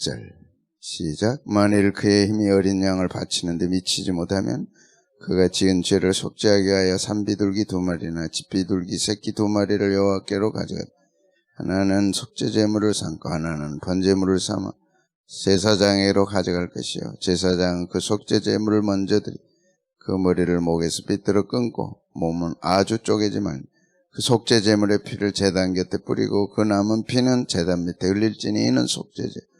1절. 시작. 만일 그의 힘이 어린 양을 바치는데 미치지 못하면 그가 지은 죄를 속죄하게 하여 산비둘기 두 마리나 집비둘기 새끼 두 마리를 여호와께로 가져가 하나는 속죄 제물을 삼고 하나는 번제물을 삼아 제사장에게로 가져갈 것이요. 제사장은 그 속죄 제물을 먼저 드리. 그 머리를 목에서 빗들어 끊고 몸은 아주 쪼개지 말고 그 속죄 제물의 피를 제단 곁에 뿌리고 그 남은 피는 제단 밑에 흘릴지니 이는 속죄제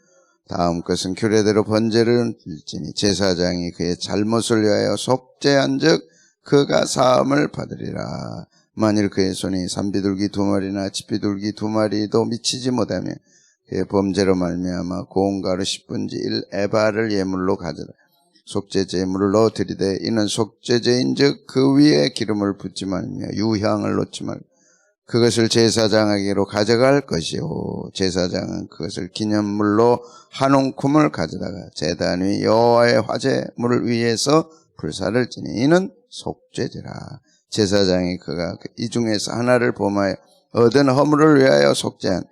다음 것은 규례대로 번제를 드릴지니 제사장이 그의 잘못을 위하여 속죄한즉 그가 사함을 받으리라. 만일 그의 손이 산비둘기 두 마리나 집비둘기 두 마리도 미치지 못하면 그의 범죄로 말미암아 고운 가루 10분지 1 에바를 예물로 가져라. 속죄 제물을 넣어 드리되 이는 속죄제인즉 그 위에 기름을 붓지 말며 유향을 놓지 말고 그것을 제사장에게로 가져갈 것이요 제사장은 그것을 기념물로 한 웅큼을 가져다가 제단 위 여호와의 화제물을 위해서 불사를 지니 이는 속죄제라 제사장이 그가 이 중에서 하나를 범하여 얻은 허물을 위하여 속죄한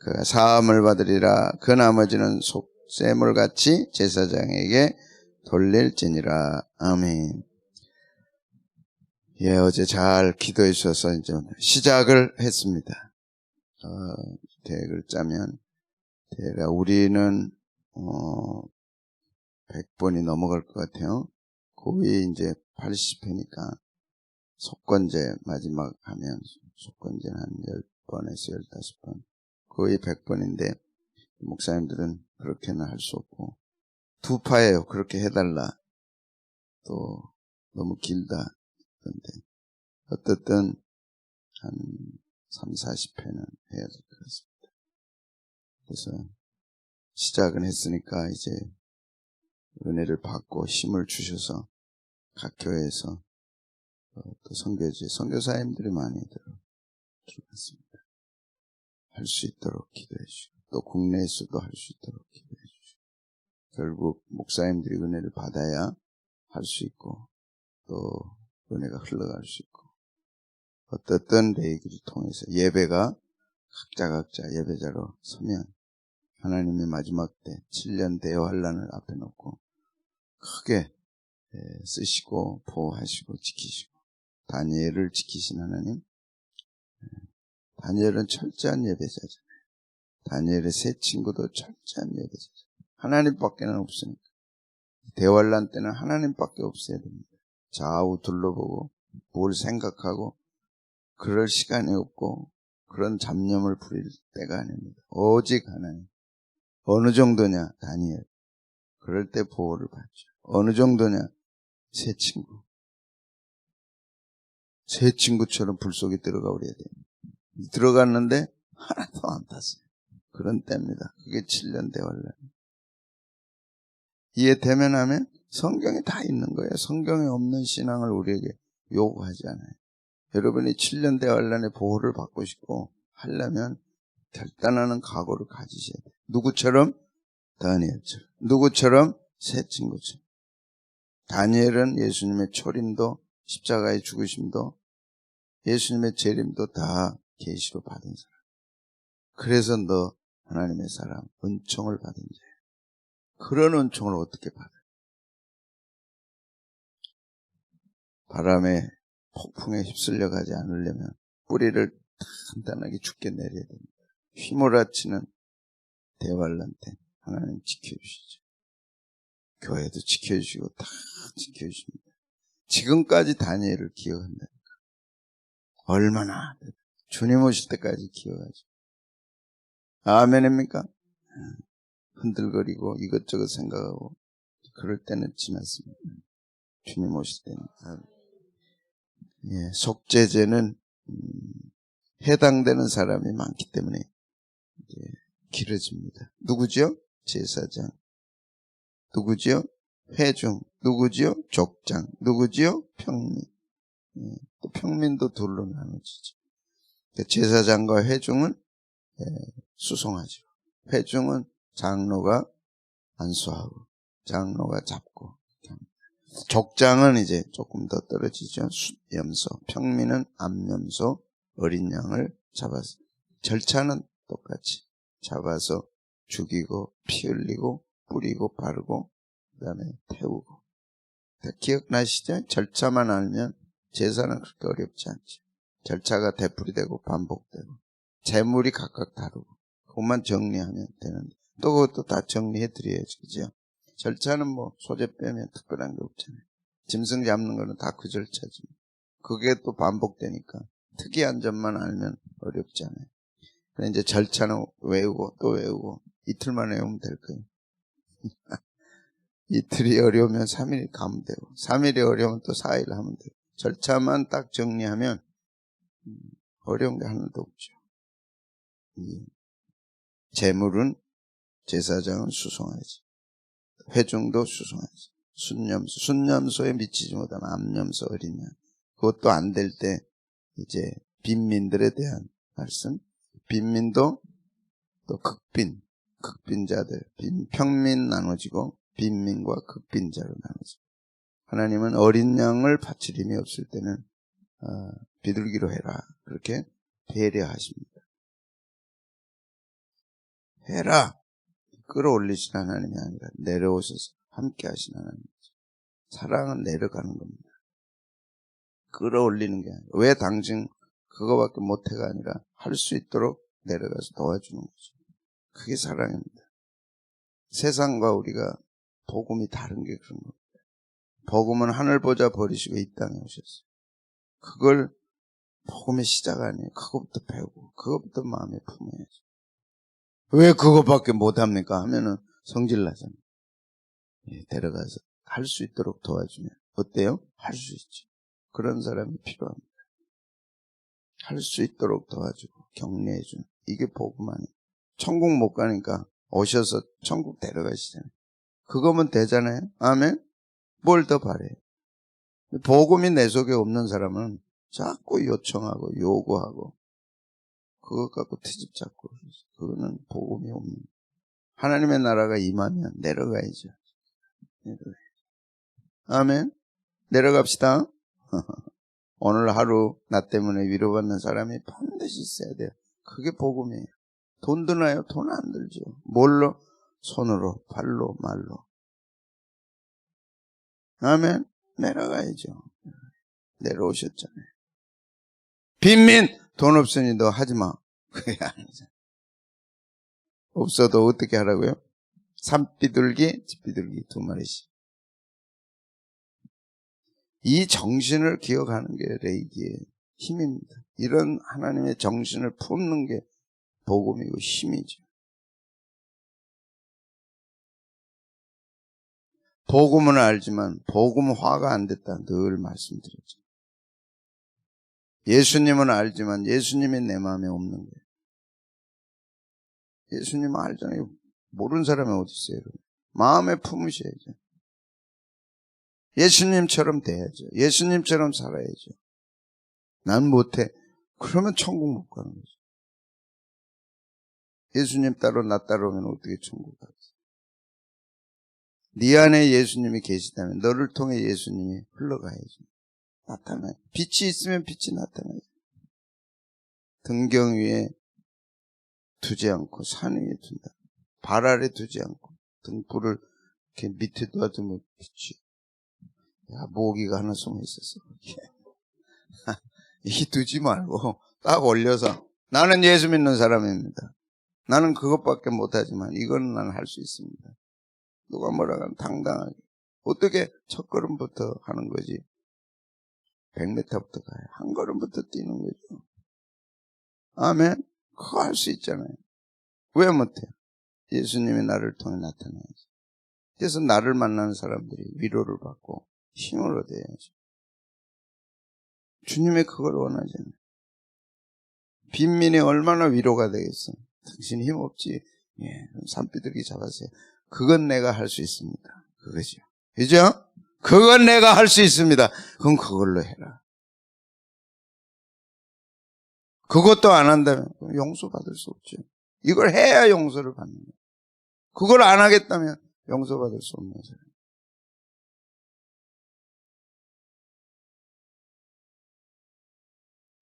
그가 사함을 받으리라 그 나머지는 속죄물 같이 제사장에게 돌릴지니라. 아멘. 예, 어제 잘 기도해 주셔서 이제 시작을 했습니다. 어, 대획을 짜면, 대가 우리는, 어, 100번이 넘어갈 것 같아요. 거의 이제 80회니까, 속건제 마지막 하면, 속건제는 한 10번에서 15번. 거의 100번인데, 목사님들은 그렇게는 할 수 없고, 두 파예요. 그렇게 해달라. 또 너무 길다. 그런데 어떻든 한 3, 40회는 해야 될 것 같습니다. 그래서 시작은 했으니까 이제 은혜를 받고 힘을 주셔서 각 교회에서 어, 또 선교지 선교사님들이 많이 들어갔습니다. 할 수 있도록 기도해 주시고 또 국내에서도 할 수 있도록 기도해 주시고 결국 목사님들이 은혜를 받아야 할 수 있고 또 은혜가 흘러갈 수 있고 어떻든 레이기를 통해서 예배가 각자 각자 예배자로 서면 하나님의 마지막 때 7년 대여 환란을 앞에 놓고 크게 쓰시고 보호하시고 지키시고 다니엘을 지키신 하나님 다니엘은 철저한 예배자잖아요. 다니엘의 세 친구도 철저한 예배자죠. 하나님밖에는 없으니까. 대환란 때는 하나님밖에 없어야 됩니다. 좌우 둘러보고 뭘 생각하고 그럴 시간이 없고 그런 잡념을 부릴 때가 아닙니다. 오직 하나님. 어느 정도냐? 다니엘. 그럴 때 보호를 받죠. 어느 정도냐? 새 친구. 새 친구처럼 불 속에 들어가 버려야 됩니다. 들어갔는데 하나도 안 탔어요. 그런 때입니다. 그게 7년 대환란. 이해되면 하면 성경에 다 있는 거예요. 성경에 없는 신앙을 우리에게 요구하지 않아요. 여러분이 7년 대환란의 보호를 받고 싶고 하려면 결단하는 각오를 가지셔야 돼요. 누구처럼? 다니엘처럼. 누구처럼? 새 친구처럼. 다니엘은 예수님의 초림도 십자가의 죽으심도 예수님의 재림도 다 계시로 받은 사람. 그래서 너 하나님의 사람 은총을 받은 자예요. 그런 은총을 어떻게 받아 바람에 폭풍에 휩쓸려 가지 않으려면 뿌리를 단단하게 죽게 내려야 됩니다. 휘몰아치는 대환란 때 하나님 지켜주시죠. 교회도 지켜주시고 다 지켜주십니다. 지금까지 다니엘을 기억한다니까. 얼마나 주님 오실 때까지 기억하죠. 아멘입니까? 흔들거리고 이것저것 생각하고 그럴 때는 지났습니다. 주님 오실 때는. 예, 속죄제는 음, 해당되는 사람이 많기 때문에 길어집니다. 누구죠? 제사장. 누구죠? 회중. 누구죠? 족장. 누구죠? 평민. 예, 또 평민도 둘로 나눠지죠. 제사장과 회중은 예, 수송하죠. 회중은 장로가 안수하고 장로가 잡고 족장은 이제 조금 더 떨어지죠. 염소, 평민은 암염소, 어린 양을 잡아서 절차는 똑같이 잡아서 죽이고 피 흘리고 뿌리고 바르고 그다음에 태우고 다 기억나시죠? 절차만 알면 제사는 그렇게 어렵지 않죠. 절차가 되풀이되고 반복되고 재물이 각각 다르고 그것만 정리하면 되는데 또 그것도 다 정리해 드려야지 그죠? 절차는 뭐 소재 빼면 특별한 게 없잖아요. 짐승 잡는 거는 다 그 절차지. 그게 또 반복되니까 특이한 점만 알면 어렵잖아요. 그래 이제 절차는 외우고 또 외우고 이틀만 외우면 될 거예요. 이틀이 어려우면 3일 가면 되고 3일이 어려우면 또 4일 하면 되고 절차만 딱 정리하면 음, 어려운 게 하나도 없죠. 이 재물은 제사장은 수송하지. 회중도 수송하지. 순념소, 순념소에 미치지 못하면 암념소 양. 그것도 안 될 때 이제 빈민들에 대한 말씀. 빈민도 또 극빈, 극빈자들, 빈, 평민 나눠지고 빈민과 극빈자로 나눠져. 하나님은 어린 양을 바칠 힘이 없을 때는 어, 비둘기로 해라 그렇게 배려하십니다. 해라 끌어올리신 하나님이 아니라 내려오셔서 함께 하신 하나님이죠. 사랑은 내려가는 겁니다. 끌어올리는 게 아니라 왜 당신 그거밖에 못해가 아니라 할 수 있도록 내려가서 도와주는 거죠. 그게 사랑입니다. 세상과 우리가 복음이 다른 게 그런 겁니다. 복음은 하늘 보자 버리시고 이 땅에 오셨어요. 그걸 복음의 시작 아니에요. 그것부터 배우고 그것부터 마음에 품어야죠. 왜 그것밖에 못합니까? 하면은 성질 나잖아요. 예, 데려가서 할 수 있도록 도와주면 어때요? 할 수 있죠. 그런 사람이 필요합니다. 할 수 있도록 도와주고 격려해주는 이게 복음 아니에요. 천국 못 가니까 오셔서 천국 데려가시잖아요. 그거면 되잖아요. 아멘. 뭘 더 바래요? 복음이 내 속에 없는 사람은 자꾸 요청하고 요구하고 그것 갖고 트집 잡고 그 거는 복음이 없는 하나님의 나라가 임하면 내려가야죠. 내려가야죠. 아멘. 내려갑시다. 오늘 하루 나 때문에 위로받는 사람이 반드시 있어야 돼요. 그게 복음이에요. 돈 드나요? 돈 안 들죠. 뭘로? 손으로, 발로, 말로. 아멘. 내려가야죠. 내려오셨잖아요. 빈민 돈 없으니 너 하지 마. 그게 아니죠. 없어도 어떻게 하라고요? 산비둘기, 집비둘기 두 마리씩. 이 정신을 기억하는 게 레이기의 힘입니다. 이런 하나님의 정신을 품는 게 복음이고 힘이죠. 복음은 알지만 복음화가 안 됐다 늘 말씀드렸죠. 예수님은 알지만 예수님이 내 마음에 없는 거예요. 예수님은 알잖아요. 모르는 사람이 어디 있어요? 여러분. 마음에 품으셔야죠. 예수님처럼 돼야죠. 예수님처럼 살아야죠. 난 못해. 그러면 천국 못 가는 거죠. 예수님 따로 나 따라오면 어떻게 천국 가겠어? 네 안에 예수님이 계시다면 너를 통해 예수님이 흘러가야죠. 나타나요. 빛이 있으면 빛이 나타나요. 등경 위에 두지 않고 산 위에 둔다. 발 아래 두지 않고 등불을 이렇게 밑에 놔두면 빛이. 야 모기가 하나 숨어 있었어. 이 두지 말고 딱 올려서 나는 예수 믿는 사람입니다. 나는 그것밖에 못하지만 이거는 나는 할수 있습니다. 누가 뭐라 하면 당당하게. 어떻게 첫 걸음부터 하는 거지? 100m부터 가요. 한 걸음부터 뛰는 거죠. 아멘. 그거 할 수 있잖아요. 왜 못해? 예수님이 나를 통해 나타나야지. 그래서 나를 만나는 사람들이 위로를 받고 힘을 얻어야죠. 주님의 그걸 원하잖아요. 빈민이 얼마나 위로가 되겠어. 당신 힘 없지. 예, 산비둘기 잡았어요. 그건 내가 할 수 있습니다. 그거죠. 그죠? 그건 내가 할 수 있습니다. 그럼 그걸로 해라. 그것도 안 한다면 용서받을 수 없죠. 이걸 해야 용서를 받는 거예요. 그걸 안 하겠다면 용서받을 수 없는 사람.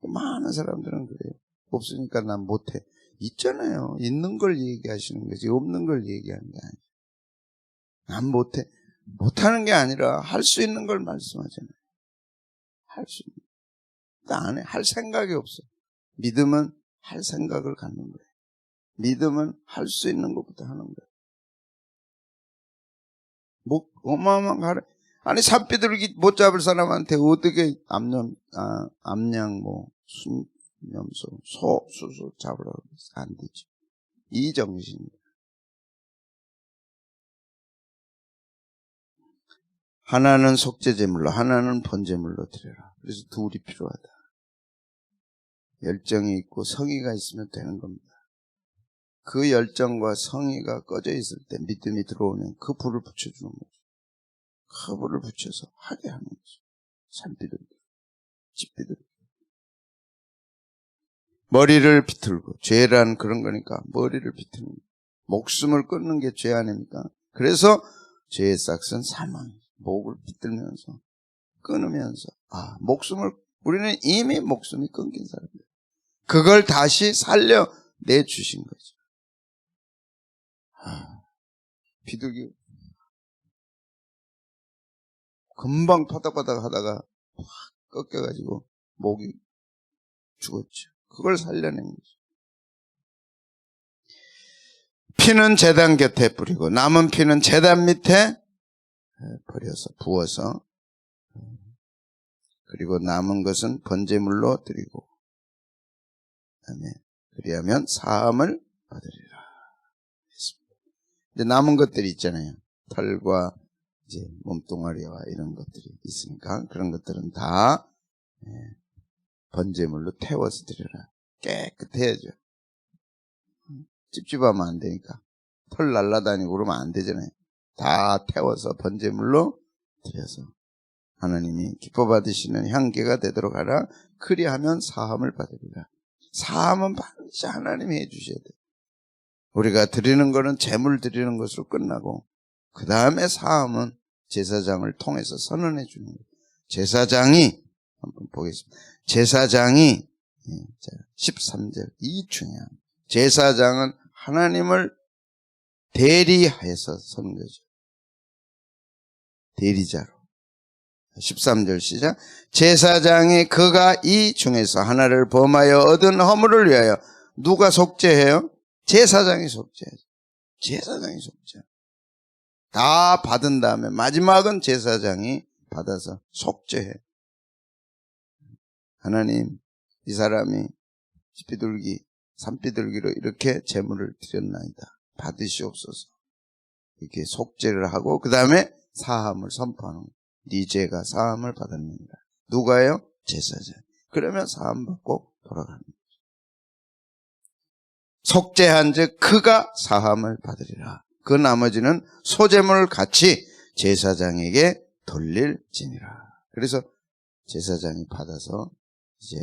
많은 사람들은 그래요. 없으니까 난 못해. 있잖아요. 있는 걸 얘기하시는 거지 없는 걸 얘기하는 게 아니에요. 난 못해 못하는 게 아니라 할 수 있는 걸 말씀하잖아요. 할 수 있는 나안 해 할 생각이 없어. 믿음은 할 생각을 갖는 거예요. 믿음은 할 수 있는 것부터 하는 거예요. 뭐 어마어마한 가르 아니 산비둘기 못 잡을 사람한테 어떻게 암염 아, 암양 뭐 순 염소 소 수소 잡으라고 해서 안 되죠. 이 정신입니다. 하나는 속죄제물로 하나는 번제물로 드려라. 그래서 둘이 필요하다. 열정이 있고 성의가 있으면 되는 겁니다. 그 열정과 성의가 꺼져 있을 때 믿음이 들어오면 그 불을 붙여주는 거죠. 그 불을 붙여서 하게 하는 거죠. 산비둘기, 집비둘기. 머리를 비틀고 죄란 그런 거니까 머리를 비틀는. 목숨을 끊는 게 죄 아닙니까? 그래서 죄의 싹은 사망. 목을 비틀면서 끊으면서 아 목숨을 우리는 이미 목숨이 끊긴 사람들. 그걸 다시 살려 내 주신 거죠. 아, 비둘기 금방 파닥파닥 하다가 확 꺾여가지고 목이 죽었죠. 그걸 살려낸 거죠. 피는 재단 곁에 뿌리고 남은 피는 재단 밑에 버려서 부어서 그리고 남은 것은 번제물로 드리고 그다음에 그리하면 사함을 받으리라. 이제 남은 것들이 있잖아요. 털과 이제 몸뚱아리와 이런 것들이 있으니까 그런 것들은 다 예, 번제물로 태워서 드려라. 깨끗해야죠. 찝찝하면 안 되니까. 털 날라다니고 그러면 안 되잖아요. 다 태워서 번제물로 드려서 하나님이 기뻐 받으시는 향기가 되도록 하라. 그리하면 사함을 받으리라. 사함은 반드시 하나님이 해주셔야 돼요. 우리가 드리는 거는 재물 드리는 것으로 끝나고 그 다음에 사함은 제사장을 통해서 선언해 주는 거예요. 제사장이 한번 보겠습니다. 제사장이 13절 이 중요한 제사장은 하나님을 대리하여서 서는 거죠. 대리자로. 13절 시작. 제사장이 그가 이 중에서 하나를 범하여 얻은 허물을 위하여 누가 속죄해요? 제사장이 속죄해요. 제사장이 속죄. 다 받은 다음에 마지막은 제사장이 받아서 속죄해. 하나님, 이 사람이 비둘기, 산비둘기로 이렇게 재물을 드렸나이다. 받으시옵소서. 이렇게 속죄를 하고 그 다음에 사함을 선포하는 거예요. 네 죄가 사함을 받았느니라. 누가요? 제사장. 그러면 사함 받고 거죠. 속죄한즉 그가 사함을 받으리라. 그 나머지는 소재물을 같이 제사장에게 돌릴지니라. 그래서 제사장이 받아서 이제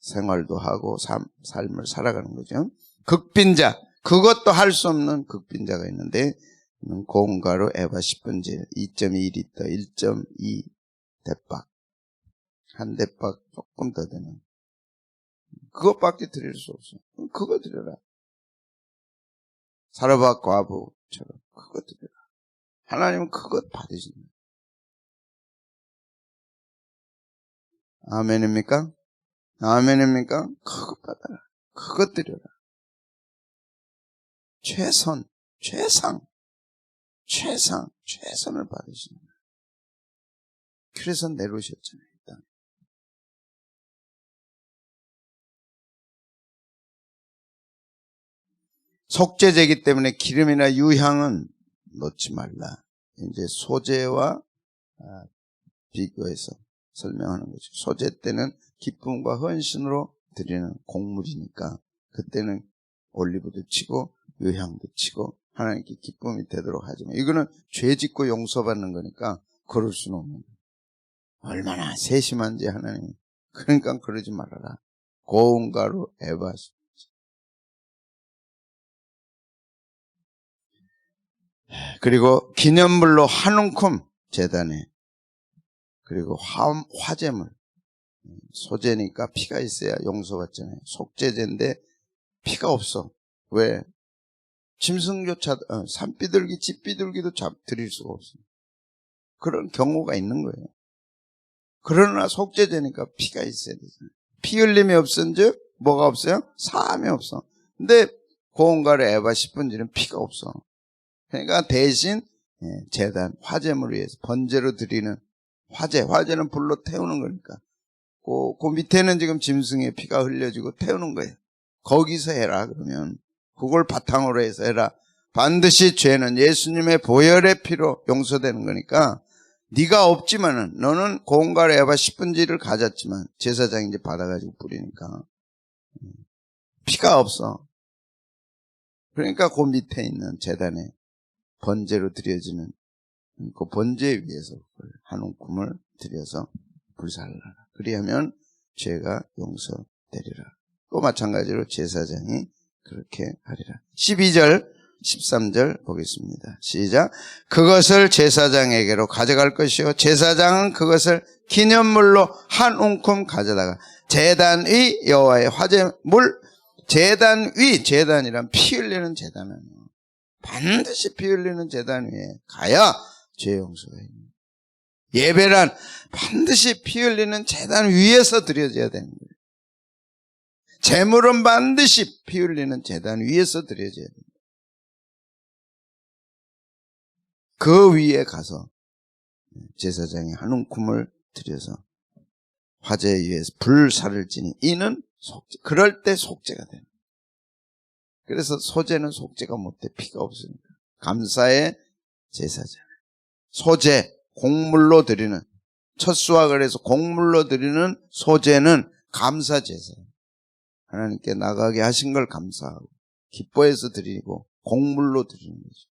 생활도 하고 삶, 삶을 살아가는 거죠. 극빈자, 그것도 할 수 없는 극빈자가 있는데 고온가루 에바 10분질 2.2리터 1.2 대박 한 대박 조금 더 되는 그것밖에 드릴 수 없어. 그거 드려라. 사르밧 과부처럼 그거 드려라. 하나님은 그것 받으신다. 아멘입니까? 아멘입니까? 그것 받아라. 그것 드려라. 최선, 최상, 최상, 최선을 받으시는 거예요. 그래서 내려오셨잖아요. 일단. 속죄제기 때문에 기름이나 유향은 넣지 말라. 이제 소재와 아, 비교해서 설명하는 거죠. 소재 때는 기쁨과 헌신으로 드리는 곡물이니까 그때는 올리브도 치고 유향도 치고 하나님께 기쁨이 되도록 하지만 이거는 죄 짓고 용서받는 거니까 그럴 수는 없는 거예요. 얼마나 세심한지 하나님 그러니까 그러지 말아라. 고운 가루 에바 그리고 기념물로 한 움큼 재단에 그리고 화, 화재물 소재니까 피가 있어야 용서받잖아요. 속죄제인데 피가 없어. 왜? 짐승조차 어, 산비둘기, 집비둘기도 잡 드릴 수가 없어. 그런 경우가 있는 거예요. 그러나 속죄제니까 피가 있어야 되잖아요. 피 흘림이 없은즉 뭐가 없어요? 사함이 없어. 근데 고온가루 에바 10분지는 피가 없어. 그러니까 대신 예, 재단 화재물을 위해서 번제로 드리는 화재, 화재는 불로 태우는 거니까. 그, 그 밑에는 지금 짐승의 피가 흘려지고 태우는 거예요. 거기서 해라 그러면 그걸 바탕으로 해서 해라. 반드시 죄는 예수님의 보혈의 피로 용서되는 거니까 네가 없지만은 너는 고온가루 에바 10분지를 가졌지만 제사장이 이제 받아가지고 뿌리니까 음, 피가 없어. 그러니까 그 밑에 있는 재단에 번제로 드려지는 그 번제 위에서 한 움큼을 드려서 불살라라. 그리하면 죄가 용서되리라. 또 마찬가지로 제사장이 그렇게 하리라. 12절, 13절 보겠습니다. 시작. 그것을 제사장에게로 가져갈 것이요. 제사장은 그것을 기념물로 한 움큼 가져다가 재단 위 여호와의 화제물 재단 위 재단이란 피 흘리는 재단은 반드시 피 흘리는 재단 위에 가야 죄 용서가 있는. 예배란 반드시 피 흘리는 재단 위에서 드려져야 되는 거예요. 재물은 반드시 피 흘리는 재단 위에서 드려져야 됩니다. 그 위에 가서 제사장이 한 움큼을 들여서 화재 위에서 불살을 지니 이는 속죄. 그럴 때 속죄가 되는. 그래서 소재는 속죄가 못돼 피가 없으니까 감사의 제사잖아요. 소재 곡물로 드리는 첫 수확을 해서 곡물로 드리는 소재는 감사 제사예요. 하나님께 나가게 하신 걸 감사하고 기뻐해서 드리고 곡물로 드리는 거죠.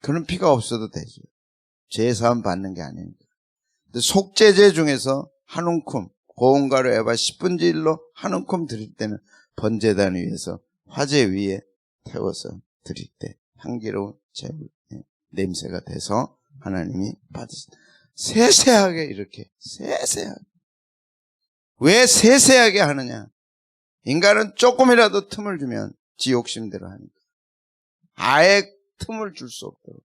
그런 피가 없어도 되죠. 제사함 받는 게 아닙니다. 근데 속죄제 중에서 한 움큼 고온가루 에바 10분의 1로 한 움큼 드릴 때는 번제단 위에서 화재 위에 태워서 드릴 때 향기로운 제물 예, 냄새가 돼서 하나님이 받으신 세세하게 이렇게 세세하게 왜 세세하게 하느냐 인간은 조금이라도 틈을 주면 지 욕심대로 하니까. 아예 틈을 줄 수 없도록.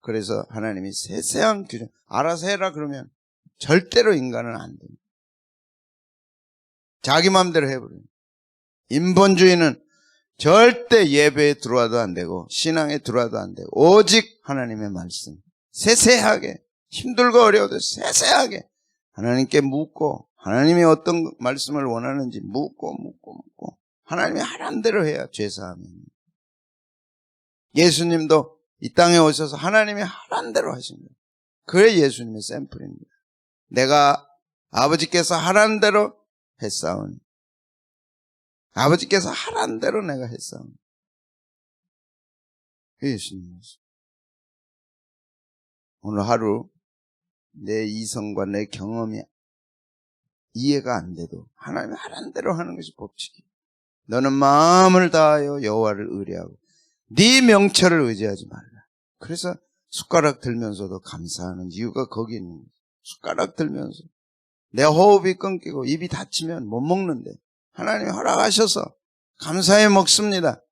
그래서 하나님이 세세한 규정 알아서 해라 그러면 절대로 인간은 안 됩니다. 자기 마음대로 해버려요. 인본주의는 절대 예배에 들어와도 안 되고 신앙에 들어와도 안 되고 오직 하나님의 말씀. 세세하게 힘들고 어려워도 세세하게 하나님께 묻고 하나님이 어떤 말씀을 원하는지 묻고 묻고 묻고 하나님이 하란 대로 해야 죄사함이 예수님도 이 땅에 오셔서 하나님이 하란 대로 거예요. 그게 예수님의 샘플입니다. 내가 아버지께서 하란 대로 했사오니 아버지께서 하란 대로 내가 했사오니 그게 예수님. 오늘 하루 내 이성과 내 경험이 이해가 안 돼도 하나님이 하란 대로 하는 것이 법칙이에요. 너는 마음을 다하여 여호와를 의뢰하고 네 명철을 의지하지 말라. 그래서 숟가락 들면서도 감사하는 이유가 거기 있는 거예요. 숟가락 들면서 내 호흡이 끊기고 입이 닫히면 못 먹는데 하나님이 허락하셔서 감사해 먹습니다.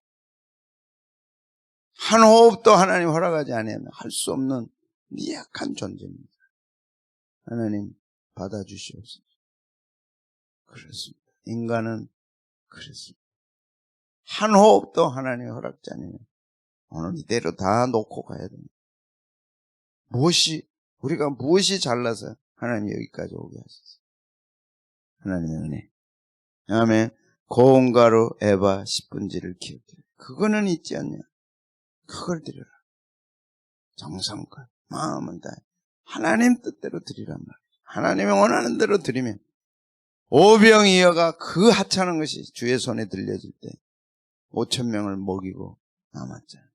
한 호흡도 하나님 허락하지 않으면 할 수 없는 미약한 존재입니다. 하나님 받아주시옵소서. 그렇습니다. 인간은 그렇습니다. 한 호흡도 하나님 허락지 않으면 오늘 이대로 다 놓고 가야 됩니다. 무엇이 우리가 무엇이 잘나서 하나님 여기까지 오게 하셨어요. 하나님의 은혜. 다음에 고온가루 에바 10분지를 기억해. 그거는 있지 않냐? 그걸 드려라. 정성껏 마음은 다 하나님 뜻대로 드리란 말이에요. 하나님이 원하는 대로 드리면 오병이어가 그 하찮은 것이 주의 손에 들려질 때 5천 명을 먹이고 남았잖아요.